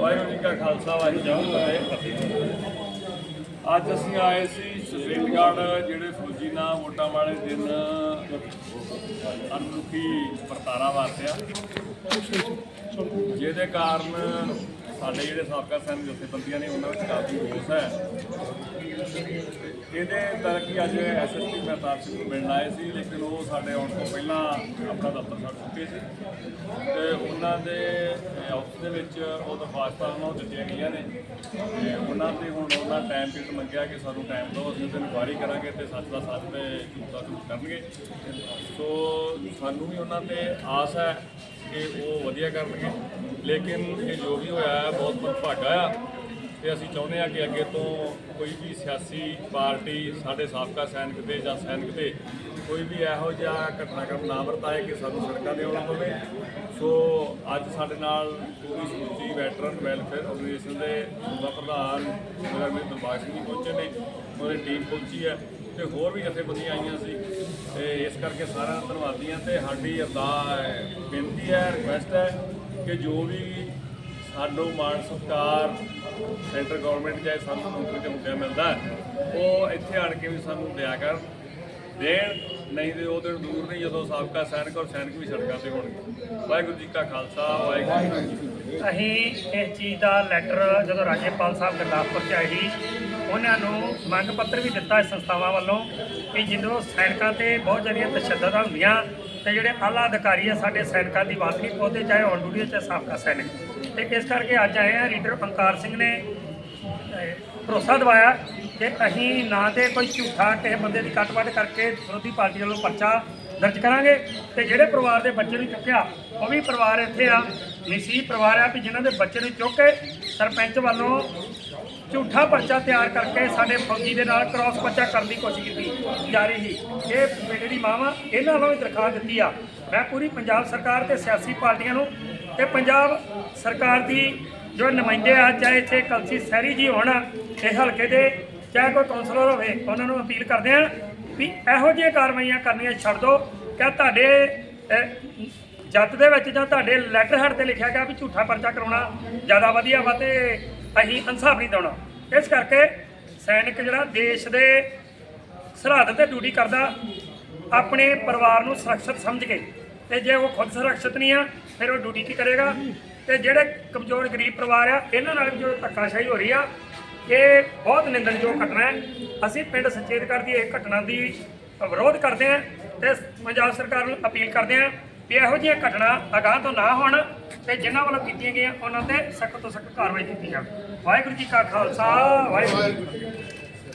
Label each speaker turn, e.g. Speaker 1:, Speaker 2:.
Speaker 1: ਵਾਹਿਗੁਰੂ ਜੀ ਕਾ ਖਾਲਸਾ, ਵਾਹਿਗੁਰੂ ਜੀ ਕੀ ਫਤਿਹ। ਅੱਜ ਅਸੀਂ ਆਏ ਸੀ ਸੁਖੇਤਗੜ੍ਹ ਜਿਹੜੇ ਫੌਜੀ ਨਾਲ ਵੋਟਾਂ ਵਾਲੇ ਦਿਨ ਅਨੁਖੀ ਵਰਤਾਰਾ ਵਰਤਿਆ ਜਿਹਦੇ ਕਾਰਨ ਸਾਡੇ ਜਿਹੜੇ ਸਾਬਕਾ ਸੈਨਿਕ ਜਥੇਬੰਦੀਆਂ ਨੇ ਉਹਨਾਂ ਵਿੱਚ ਕਾਫੀ ਰੋਸ ਹੈ। ਇਹਦੇ ਤਰੱਕੀ ਅੱਜ ਐਸਐਸਪੀ ਮਹਿਤਾਬ ਸਿੰਘ ਨੂੰ ਮਿਲਣ ਆਏ ਸੀ ਲੇਕਿਨ ਉਹ ਸਾਡੇ ਆਉਣ ਤੋਂ ਪਹਿਲਾਂ ਆਪਣਾ ਦਫ਼ਤਰ ਛੱਡ ਚੁੱਕੇ ਸੀ। ਤੇ ਉਹਨਾਂ ਦੇ ਅਹ, ਆਫਿਸ ਦੇ ਵਿੱਚ ਉਹ ਦਰਖਾਸਤਾਂ ਉਹਨਾਂ ਨੂੰ ਦਿੱਤੀਆਂ ਗਈਆਂ ਨੇ। ਉਹਨਾਂ ਤੇ ਹੁਣ ਉਹਨਾਂ ਟਾਈਮ ਪੀਰੀਅਡ ਮੰਗਿਆ ਕਿ ਸਾਨੂੰ ਟਾਈਮ ਦਿਓ, ਅਸੀਂ ਉਹਦੀ ਇਨਕੁਆਇਰੀ ਕਰਾਂਗੇ ਤੇ ਸੱਚ ਦਾ ਸੱਚ ਤੇ ਝੂਠ ਦਾ ਝੂਠ ਕਰਨਗੇ। ਸੋ ਸਾਨੂੰ ਵੀ ਉਹਨਾਂ ਤੇ ਆਸ ਹੈ ਕਿ ਉਹ ਵਧੀਆ ਕਰਨਗੇ। ਲੇਕਿਨ ਇਹ ਜੋ ਵੀ ਹੋਇਆ ਹੈ, ਬਹੁਤ ਭਾਗਾ ਆ ਤੇ ਅਸੀਂ ਚਾਹੁੰਦੇ ਹਾਂ ਕਿ ਅੱਗੇ ਤੋਂ ਕੋਈ ਵੀ ਸਿਆਸੀ ਪਾਰਟੀ ਸਾਡੇ ਸਾਬਕਾ ਸੈਨਿਕ ਤੇ ਜਾਂ ਸੈਨਿਕ ਦੇ ਕੋਈ ਵੀ ਇਹੋ ਜਿਹਾ ਘਟਨਾਕ੍ਰਮ ਨਾ ਵਰਤਾਏ ਕਿ ਸਾਨੂੰ ਸੜਕਾਂ ਤੇ ਆਉਣਾ ਪਵੇ। ਸੋ ਅੱਜ ਸਾਡੇ ਨਾਲ ਪੂਰੀ ਸਮੁੱਚੀ ਵੈਟਰਨ ਵੈਲਫੇਅਰ ਆਰਗੇਨਾਈਜੇਸ਼ਨ ਦੇ ਸੂਬਾ ਪ੍ਰਧਾਨ ਮੇਰਾ ਮੇਰੇ ਦਿਲਬਾਗ ਸਿੰਘ ਜੀ ਪਹੁੰਚੇ ਨੇ, ਉਹਦੀ ਟੀਮ ਪਹੁੰਚੀ ਹੈ ਤੇ ਹੋਰ ਵੀ ਜਥੇਬੰਦੀਆਂ ਆਈਆਂ ਸੀ। ਤੇ ਇਸ ਕਰਕੇ ਸਾਰਿਆਂ ਦਾ ਧੰਨਵਾਦੀ ਹਾਂ ਤੇ ਸਾਡੀ ਅਰਦਾਸ, ਬੇਨਤੀ ਹੈ ਰਿਕੁਐਸਟ ਹੈ ਕਿ ਜੋ ਵੀ ਸਾਨੂੰ ਮਾਣ ਸਰਕਾਰ ਸੈਂਟਰ ਗਵਰਨਮੈਂਟ ਚਾਹੇ ਸਾਨੂੰ ਨੌਕਰੀ ਤੇ ਮੁੱਕਿਆ ਮਿਲਦਾ ਉਹ ਇੱਥੇ ਆਣ ਕੇ ਵੀ ਸਾਨੂੰ ਦਿਆ ਕਰ। ਦੇਣ ਨਹੀਂ ਤੇ ਉਹ ਦਿਨ ਦੂਰ ਨਹੀਂ ਜਦੋਂ ਸਾਬਕਾ ਸੈਨਿਕ ਔਰ ਸੈਨਿਕ ਵੀ ਸੜਕਾਂ ਤੇ ਹੋਣਗੇ। ਵਾਹਿਗੁਰੂ ਜੀ ਕਾ ਖਾਲਸਾ, ਵਾਹਿਗੁਰੂ ਜੀ
Speaker 2: ਅਸੀਂ ਇਸ ਚੀਜ਼ ਦਾ ਲੈਟਰ ਜਦੋਂ ਰਾਜੇਪਾਲ ਸਾਹਿਬ ਗੁਰਦਾਸਪੁਰ ਚ ਆਏ ਸੀ, ਉਹਨਾਂ ਨੂੰ ਮੰਗ ਪੱਤਰ ਵੀ ਦਿੱਤਾ ਇਸ ਸੰਸਥਾਵਾਂ ਵੱਲੋਂ ਕਿ ਜਦੋਂ ਸੈਨਿਕਾਂ ਤੇ ਬਹੁਤ ਜਿਹੜੀਆਂ ਤਸ਼ੱਦਦ ਹੁੰਦੀਆਂ ਤੇ ਜਿਹੜੇ ਆਲਾ ਅਧਿਕਾਰੀ ਆ ਸਾਡੇ ਸੈਨਿਕਾਂ ਦੀ ਬਾਤ ਨਹੀਂ ਪਹੁੰਚਦੇ ਚਾਹੇ ਔਨ ਡਿਊਟੀ ਚਾਹੇ ਸਾਬਕਾ ਸੈਨਿਕ। ਤੇ ਇਸ ਕਰਕੇ ਅੱਜ ਆਏ ਆ ਰੀਡਰ ਪੰਕਾਰ ਸਿੰਘ ਨੇ ਭਰੋਸਾ ਦਿਵਾਇਆ ਕਿ ਅਸੀਂ ਨਾ ਤੇ ਕੋਈ ਝੂਠਾ ਕਿਸੇ ਬੰਦੇ ਦੀ ਕੱਟ-ਵੱਟ ਕਰਕੇ ਵਿਰੋਧੀ ਪਾਰਟੀ ਵੱਲੋਂ ਪਰਚਾ ਦਰਜ ਕਰਾਂਗੇ ਤੇ ਜਿਹੜੇ ਪਰਿਵਾਰ ਦੇ ਬੱਚੇ ਨੂੰ ਚੁੱਕਿਆ, ਉਹ ਵੀ ਪਰਿਵਾਰ ਇੱਥੇ ਆ ਨਸੀਬ ਪਰਿਵਾਰ ਆ, ਵੀ ਜਿਨ੍ਹਾਂ ਦੇ ਬੱਚੇ ਨੂੰ ਚੁੱਕ ਕੇ ਸਰਪੰਚ ਵੱਲੋਂ ਝੂਠਾ ਪਰਚਾ ਤਿਆਰ ਕਰਕੇ ਸਾਡੇ ਫੌਜੀ ਦੇ ਨਾਲ ਕ੍ਰਾਸ ਪਰਚਾ ਕਰਨ ਦੀ ਕੋਸ਼ਿਸ਼ ਕੀਤੀ ਜਾ ਰਹੀ ਸੀ। ਇਹ ਬੇਟੇ ਦੀ ਮਾਂ ਵਾ, ਇਹਨਾਂ ਵੱਲੋਂ ਵੀ ਦਰਖਾਸਤ ਦਿੱਤੀ ਆ। ਮੈਂ ਪੂਰੀ ਪੰਜਾਬ ਸਰਕਾਰ ਤੇ ਸਿਆਸੀ ਪਾਰਟੀਆਂ ਨੂੰ ਤੇ ਪੰਜਾਬ ਸਰਕਾਰ ਦੀ ਜੋ ਨੁਮਾਇੰਦੇ ਆ, ਚਾਹੇ ਇੱਥੇ ਕਲਸੀ ਸਹਿਰੀ ਜੀ ਹੋਣ ਇਹ ਹਲਕੇ ਦੇ, ਚਾਹੇ ਕੋਈ ਕੌਂਸਲਰ ਹੋਵੇ, ਉਹਨਾਂ ਨੂੰ ਅਪੀਲ ਕਰਦੇ ਆ ਵੀ ਇਹੋ ਜਿਹੀਆਂ ਕਾਰਵਾਈਆਂ ਕਰਨੀਆਂ ਛੱਡ ਦਿਓ ਕਿ ਤੁਹਾਡੇ ਅਹ, ਜੱਤ ਦੇ ਵਿੱਚ ਜਾਂ ਤੁਹਾਡੇ ਲੈਟਰ ਹੈਡ ਤੇ ਲਿਖਿਆ ਗਿਆ ਵੀ ਝੂਠਾ ਪਰਚਾ ਕਰਾਉਣਾ ਜ਼ਿਆਦਾ ਵਧੀਆ ਵਾ ਤੇ ਅਸੀਂ ਇਨਸਾਫ ਨਹੀਂ ਦੇਣਾ ਇਸ ਕਰਕੇ ਸੈਨਿਕ ਜਿਹੜਾ ਦੇਸ਼ ਦੇ ਸਰਹੱਦ ਤੇ ਡਿਊਟੀ ਕਰਦਾ ਆਪਣੇ ਪਰਿਵਾਰ ਨੂੰ ਸੁਰੱਖਿਅਤ ਸਮਝ ਕੇ ਤੇ ਜੇ ਉਹ ਖੁਦ ਸੁਰੱਖਿਅਤ ਨਹੀਂ ਆ ਫਿਰ ਉਹ ਡਿਊਟੀ ਕੀ ਕਰੇਗਾ? ਤੇ ਜਿਹੜੇ ਕਮਜ਼ੋਰ ਗਰੀਬ ਪਰਿਵਾਰ ਆ ਇਹਨਾਂ ਨਾਲ ਵੀ ਜੋ ਧੱਕਾਸ਼ਾਹੀ ਹੋ ਰਹੀ ਆ ਇਹ ਬਹੁਤ ਨਿੰਦਣਯੋਗ ਘਟਨਾ ਹੈ। ਅਸੀਂ ਪਿੰਡ ਸੁਚੇਤ ਦੀ ਇਹ ਘਟਨਾ ਦੀ ਵਿਰੋਧ ਕਰਦੇ ਹਾਂ ਤੇ ਪੰਜਾਬ ਸਰਕਾਰ ਨੂੰ ਅਪੀਲ ਕਰਦੇ ਹਾਂ ਵੀ ਇਹੋ ਜਿਹੀਆਂ ਘਟਨਾ ਅਗਾਹ ਤੋਂ ਨਾ ਹੋਣ ਤੇ ਜਿਨ੍ਹਾਂ ਵੱਲੋਂ ਕੀਤੀਆਂ ਗਈਆਂ, ਉਹਨਾਂ ਤੇ ਸਖਤ ਤੋਂ ਸਖਤ ਕਾਰਵਾਈ ਕੀਤੀ ਜਾਵੇ। ਵਾਹਿਗੁਰੂ ਜੀ ਕਾ ਖਾਲਸਾ, ਵਾਹਿਗੁਰੂ